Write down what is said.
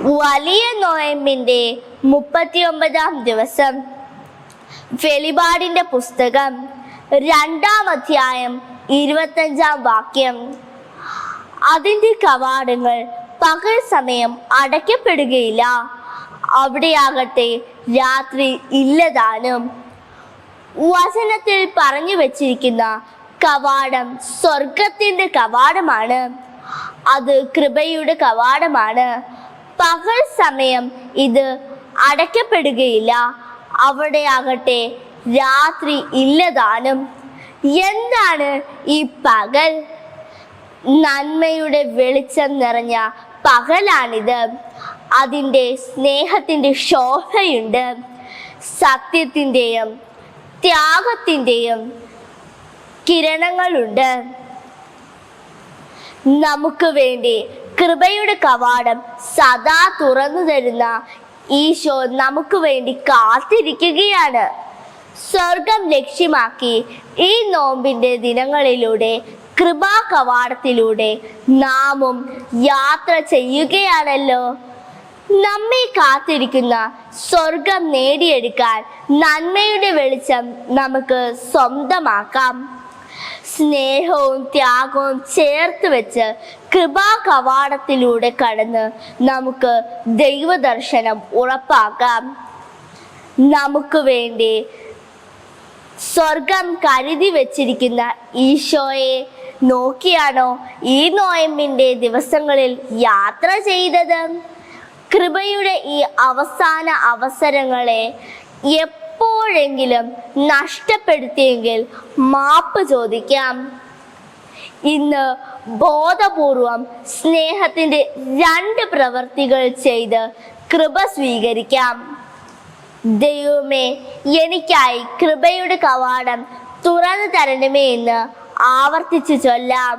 വലിയ നോയമ്പിന്റെ മുപ്പത്തിയൊമ്പതാം ദിവസം. വെളിപാടിന്റെ പുസ്തകം രണ്ടാം അധ്യായം ഇരുപത്തഞ്ചാം വാക്യം. അതിന്റെ കവാടങ്ങൾ പകൽ സമയം അടയ്ക്കപ്പെടുകയില്ല. അവിടെയാകട്ടെ രാത്രി ഇല്ലതാനും. വചനത്തിൽ പറഞ്ഞു വച്ചിരിക്കുന്ന കവാടം സ്വർഗത്തിന്റെ കവാടമാണ്. അത് കൃപയുടെ കവാടമാണ്. പകൽ സമയം ഇത് അടയ്ക്കപ്പെടുകയില്ല. അവിടെ ആകട്ടെ രാത്രി ഇല്ലതാനും. എന്താണ് ഈ പകൽ? നന്മയുടെ വെളിച്ചം നിറഞ്ഞ പകലാണിത്. അതിന്റെ സ്നേഹത്തിന്റെ ശോഭയുണ്ട്. സത്യത്തിന്റെയും ത്യാഗത്തിന്റെയും കിരണങ്ങളുണ്ട്. നമുക്ക് വേണ്ടി കൃപയുടെ കവാടം സദാ തുറന്നു തരുന്ന ഈശോ നമുക്ക് വേണ്ടി കാത്തിരിക്കുകയാണ്. സ്വർഗം ലക്ഷ്യമാക്കി ഈ നോമ്പിന്റെ ദിനങ്ങളിലൂടെ കൃപാ കവാടത്തിലൂടെ നാമും യാത്ര ചെയ്യുകയാണല്ലോ. നമ്മെ കാത്തിരിക്കുന്ന സ്വർഗം നേടിയെടുക്കാൻ നന്മയുടെ വെളിച്ചം നമുക്ക് സ്വന്തമാക്കാം. സ്നേഹവും ത്യാഗവും ചേർത്ത് വെച്ച് കൃപാ കവാടത്തിലൂടെ കടന്ന് നമുക്ക് ദൈവദർശനം ഉറപ്പാക്കാം. നമുക്ക് വേണ്ടി സ്വർഗം കരുതി വെച്ചിരിക്കുന്ന ഈശോയെ നോക്കിയാണോ ഈ നോയമ്പിന്റെ ദിവസങ്ങളിൽ യാത്ര ചെയ്തത്? കൃപയുടെ ഈ അവസാന അവസരങ്ങളെ എപ്പോഴെങ്കിലും നഷ്ടപ്പെടുത്തിയെങ്കിൽ മാപ്പ് ചോദിക്കാം. ഇന്ന് ബോധപൂർവം സ്നേഹത്തിന്റെ രണ്ട് പ്രവർത്തികൾ ചെയ്ത് കൃപ സ്വീകരിക്കാം. ദൈവമേ എനിക്കായി കൃപയുടെ കവാടം തുറന്നു തരണമേ എന്ന് ആവർത്തിച്ചു ചൊല്ലാം.